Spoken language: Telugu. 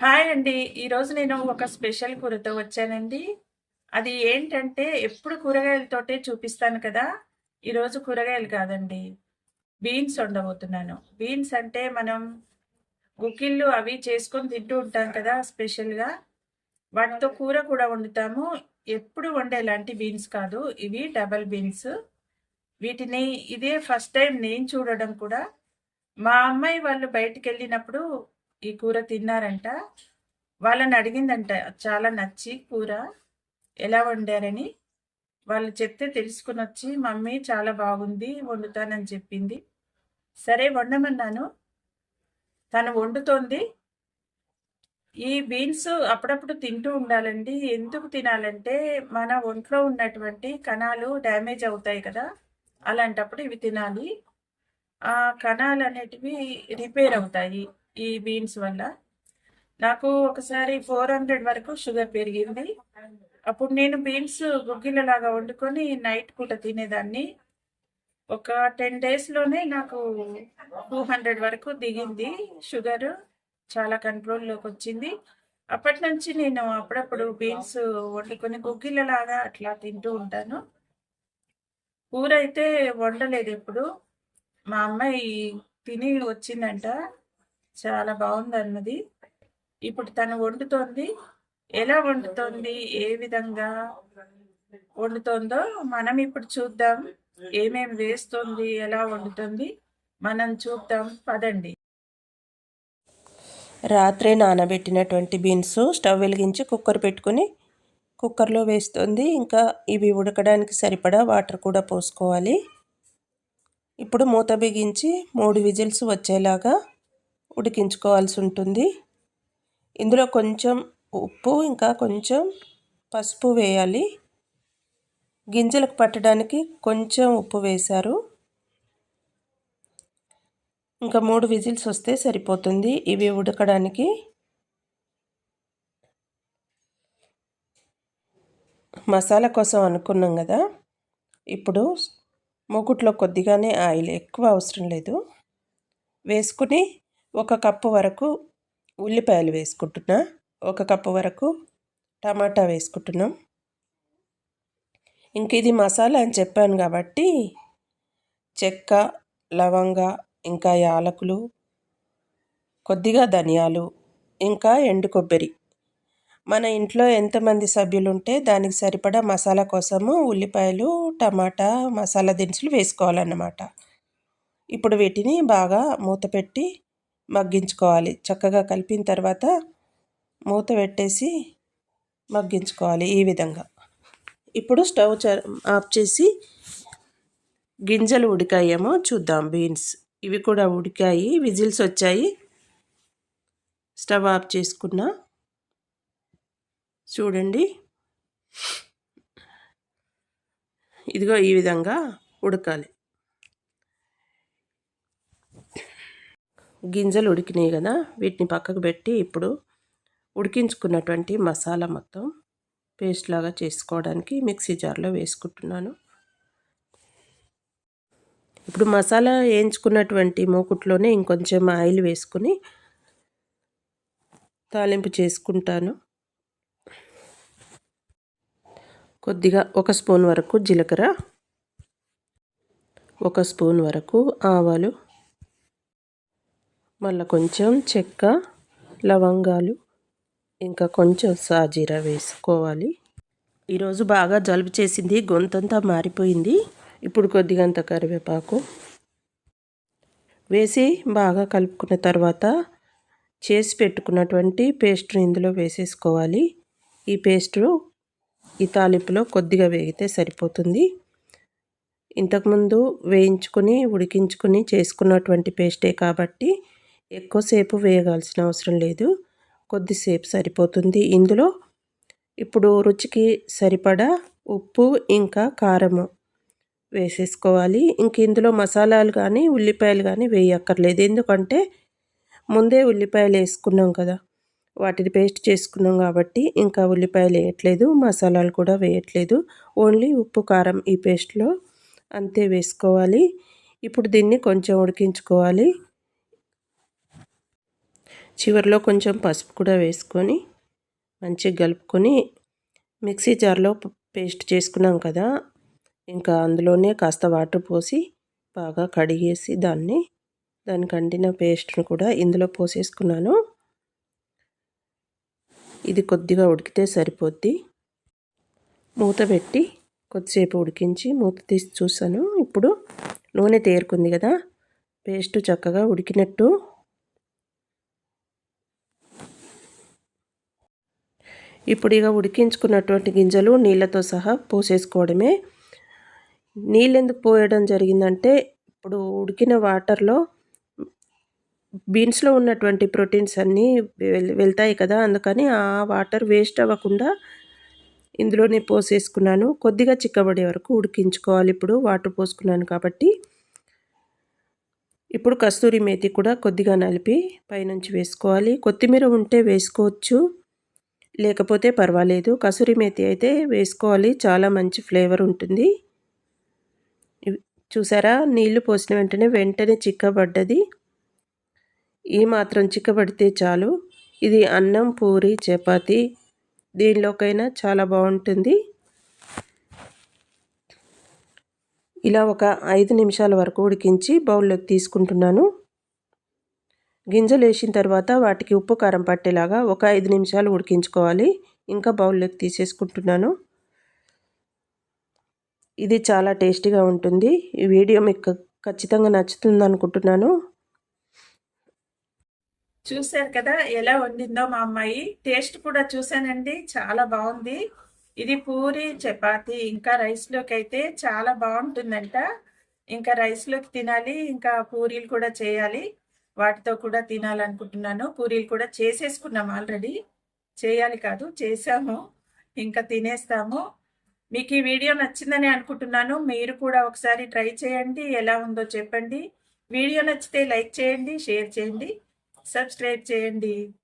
హాయ్ అండి. ఈరోజు నేను ఒక స్పెషల్ కూరతో వచ్చానండి. అది ఏంటంటే ఎప్పుడు కూరగాయలతోటే చూపిస్తాను కదా! ఈరోజు కూరగాయలు కాదండి. బీన్స్ వండబోతున్నాను. బీన్స్ అంటే మనం గుగ్గిళ్ళు అవి చేసుకొని తింటూ ఉంటాం కదా! స్పెషల్‌గా. వాటితో కూర కూడా వండుతాము. ఎప్పుడు వండేలాంటి బీన్స్ కాదు. ఇవి డబల్ బీన్స్. వీటిని ఇదే ఫస్ట్ టైం నేను చూడడం కూడా. మా అమ్మాయి వాళ్ళు బయటికెళ్ళినప్పుడు ఈ కూర తిన్నారంట. వాళ్ళని అడిగిందంట చాలా నచ్చి కూర ఎలా వండారని. వాళ్ళు చెప్తే తెలుసుకుని వచ్చి "మమ్మీ చాలా బాగుంది. వండుతానని" చెప్పింది. సరే వండమన్నాను. తను వండుతోంది. ఈ బీన్స్ అప్పుడప్పుడు తింటూ ఉండాలండి. ఎందుకు తినాలంటే, మన ఒంట్లో ఉన్నటువంటి కణాలు డ్యామేజ్ అవుతాయి కదా! అలాంటప్పుడు ఇవి తినాలి. ఆ కణాలు అనేటివి రిపేర్ అవుతాయి ఈ బీన్స్ వల్ల. నాకు ఒకసారి 400 వరకు షుగర్ పెరిగింది. అప్పుడు నేను బీన్స్ గుగ్గిలలాగా వండుకొని నైట్ పూట తినేదాన్ని. ఒక 10 డేస్‌లోనే నాకు 200 వరకు దిగింది షుగర్ చాలా కంట్రోల్లోకి వచ్చింది అప్పటినుంచి నేను అప్పుడప్పుడు బీన్స్ వండుకొని గుగ్గిలలాగా అట్లా తింటూ ఉంటాను. ఊరైతే వండలేదు ఎప్పుడు మా అమ్మాయి తిని వచ్చిందంట. చాలా బావుందన్నది. ఇప్పుడు తను వండుతోంది. ఎలా వండుతోంది? ఏ విధంగా వండుతోందో మనం ఇప్పుడు చూద్దాం. ఏమేమి వేస్తోంది? ఎలా వండుతుంది? మనం చూద్దాం పదండి. రాత్రే నానబెట్టినటువంటి బీన్స్ స్టవ్ వెలిగించి కుక్కర్ పెట్టుకొని కుక్కర్లో వేస్తుంది ఇంకా ఇవి ఉడకడానికి సరిపడా వాటర్ కూడా పోసుకోవాలి ఇప్పుడు మూత బిగించి మూడు విజిల్స్ వచ్చేలాగా ఉడికించుకోవాల్సి ఉంటుంది ఇందులో కొంచెం ఉప్పు ఇంకా కొంచెం పసుపు వేయాలి. గింజలకు పట్టడానికి కొంచెం ఉప్పు వేశారు. ఇంకా మూడు విజిల్స్ వస్తే సరిపోతుంది. ఇవి ఉడకడానికి. మసాలా కోసం అనుకున్నాం కదా. ఇప్పుడు మూకుట్లో కొద్దిగానే ఆయిల్ ఎక్కువ అవసరం లేదు. వేసుకుని ఒక కప్పు వరకు ఉల్లిపాయలు వేసుకుంటున్నా. ఒక కప్పు వరకు టమాటా వేసుకుంటున్నాం. ఇంక ఇది మసాలా అని చెప్పాను కాబట్టి చెక్క లవంగ ఇంకా యాలకులు కొద్దిగా ధనియాలు ఇంకా ఎండు కొబ్బరి. మన ఇంట్లో ఎంతమంది సభ్యులు ఉంటే దానికి సరిపడా మసాలా కోసము ఉల్లిపాయలు టమాటా మసాలా దినుసులు వేసుకోవాలన్నమాట. ఇప్పుడు వీటిని బాగా మూత పెట్టి మగ్గించుకోవాలి. చక్కగా కలిపిన తర్వాత మూత పెట్టేసి మగ్గించుకోవాలి ఈ విధంగా. ఇప్పుడు స్టవ్ ఆఫ్ చేసి గింజలు ఉడికాయేమో చూద్దాం బీన్స్. ఇవి కూడా ఉడికాయి విజిల్స్ వచ్చాయి. స్టవ్ ఆఫ్ చేసుకున్నా చూడండి. ఇదిగో ఈ విధంగా ఉడకాలి. గింజలు ఉడికినాయి కదా వీటిని పక్కకు పెట్టి ఇప్పుడు ఉడికించుకున్నటువంటి మసాలా మొత్తం పేస్ట్ లాగా చేసుకోవడానికి మిక్సీ జార్లో వేసుకుంటున్నాను. ఇప్పుడు మసాలా వేయించుకున్నటువంటి మూకుట్లోనే ఇంకొంచెం ఆయిల్ వేసుకుని తాలింపు చేసుకుంటాను. కొద్దిగా ఒక స్పూన్ వరకు జీలకర్ర ఒక స్పూన్ వరకు ఆవాలు మళ్ళీ కొంచెం చెక్క లవంగాలు ఇంకా కొంచెం సాజీరా వేసుకోవాలి. ఈరోజు బాగా జలుబు చేసింది గొంతంతా మారిపోయింది. ఇప్పుడు కొద్దిగంత కరివేపాకు వేసి బాగా కలుపుకున్న తర్వాత చేసి పెట్టుకున్నటువంటి పేస్ట్ని ఇందులో వేసేసుకోవాలి. ఈ పేస్టు ఈ తాలింపులో కొద్దిగా వేగితే సరిపోతుంది. ఇంతకుముందు వేయించుకొని ఉడికించుకొని చేసుకున్నటువంటి పేస్టే కాబట్టి ఎక్కువసేపు వేయగాల్సిన అవసరం లేదు. కొద్దిసేపు సరిపోతుంది. ఇందులో ఇప్పుడు రుచికి సరిపడా ఉప్పు ఇంకా కారము వేసేసుకోవాలి. ఇంక ఇందులో మసాలాలు కానీ ఉల్లిపాయలు కానీ వేయక్కర్లేదు. ఎందుకంటే ముందే ఉల్లిపాయలు వేసుకున్నాం కదా. వాటిని పేస్ట్ చేసుకున్నాం కాబట్టి ఇంకా ఉల్లిపాయలు వేయట్లేదు. మసాలాలు కూడా వేయట్లేదు. ఓన్లీ ఉప్పు కారం ఈ పేస్ట్లో అంతే వేసుకోవాలి. ఇప్పుడు దీన్ని కొంచెం ఉడికించుకోవాలి. చివరిలో కొంచెం పసుపు కూడా వేసుకొని మంచిగా కలుపుకొని మిక్సీ జార్లో పేస్ట్ చేసుకున్నాం కదా. ఇంకా అందులోనే కాస్త వాటర్ పోసి బాగా కడిగేసి దాన్ని దానికి అంటిన పేస్ట్ను కూడా ఇందులో పోసేసుకున్నాను. ఇది కొద్దిగా ఉడికితే సరిపోద్ది. మూత పెట్టి కొద్దిసేపు ఉడికించి మూత తీసి చూసాను ఇప్పుడు నూనె తేరుకుంది కదా. పేస్ట్ చక్కగా ఉడికినట్టు ఇప్పుడు ఇక ఉడికించుకున్నటువంటి గింజలు నీళ్ళతో సహా పోసేసుకోవడమే. నీళ్ళు ఎందుకు పోయడం జరిగిందంటే ఇప్పుడు ఉడికిన వాటర్లో బీన్స్లో ఉన్నటువంటి ప్రోటీన్స్ అన్నీ వెళ్తాయి కదా అందుకని ఆ వాటర్ వేస్ట్ అవ్వకుండా ఇందులోనే పోసేసుకున్నాను. కొద్దిగా చిక్కబడే వరకు ఉడికించుకోవాలి ఇప్పుడు వాటర్ పోసుకున్నాను కాబట్టి. ఇప్పుడు కస్తూరి మేతి కూడా కొద్దిగా నలిపి పైనుంచి వేసుకోవాలి. కొత్తిమీర ఉంటే వేసుకోవచ్చు. లేకపోతే పర్వాలేదు. కసూరి మేతి అయితే వేసుకోవాలి. చాలా మంచి ఫ్లేవర్ ఉంటుంది. చూసారా? నీళ్ళు పోసిన వెంటనే వెంటనే చిక్కబడ్డది. ఈ మాత్రం చిక్కబడితే చాలు. ఇది అన్నం పూరి చపాతి దీనిలోకైనా చాలా బాగుంటుంది. ఇలా ఒక ఐదు నిమిషాల వరకు ఉడికించి బౌల్లోకి తీసుకుంటున్నాను. గింజలు వేసిన తర్వాత వాటికి ఉప్పు కారం పట్టేలాగా ఒక ఐదు నిమిషాలు ఉడికించుకోవాలి. ఇంకా బౌల్లోకి తీసేసుకుంటున్నాను. ఇది చాలా టేస్టీగా ఉంటుంది. ఈ వీడియో మీకు ఖచ్చితంగా నచ్చుతుంది అనుకుంటున్నాను. చూశారు కదా ఎలా వండిందో మా అమ్మాయి. టేస్ట్ కూడా చూశానండి. చాలా బాగుంది. ఇది పూరి చపాతి ఇంకా రైస్లోకి అయితే చాలా బాగుంటుందంట. ఇంకా రైస్లోకి తినాలి ఇంకా పూరీలు కూడా చేయాలి. వాటితో కూడా తినాలనుకుంటున్నాను. పూరీలు కూడా చేసేసుకున్నాం ఆల్రెడీ. చేయాలి కాదు చేసాము. ఇంకా తినేస్తాము. మీకు ఈ వీడియో నచ్చిందని అనుకుంటున్నాను. మీరు కూడా ఒకసారి ట్రై చేయండి. ఎలా ఉందో చెప్పండి. వీడియో నచ్చితే లైక్ చేయండి షేర్ చేయండి సబ్స్క్రైబ్ చేయండి.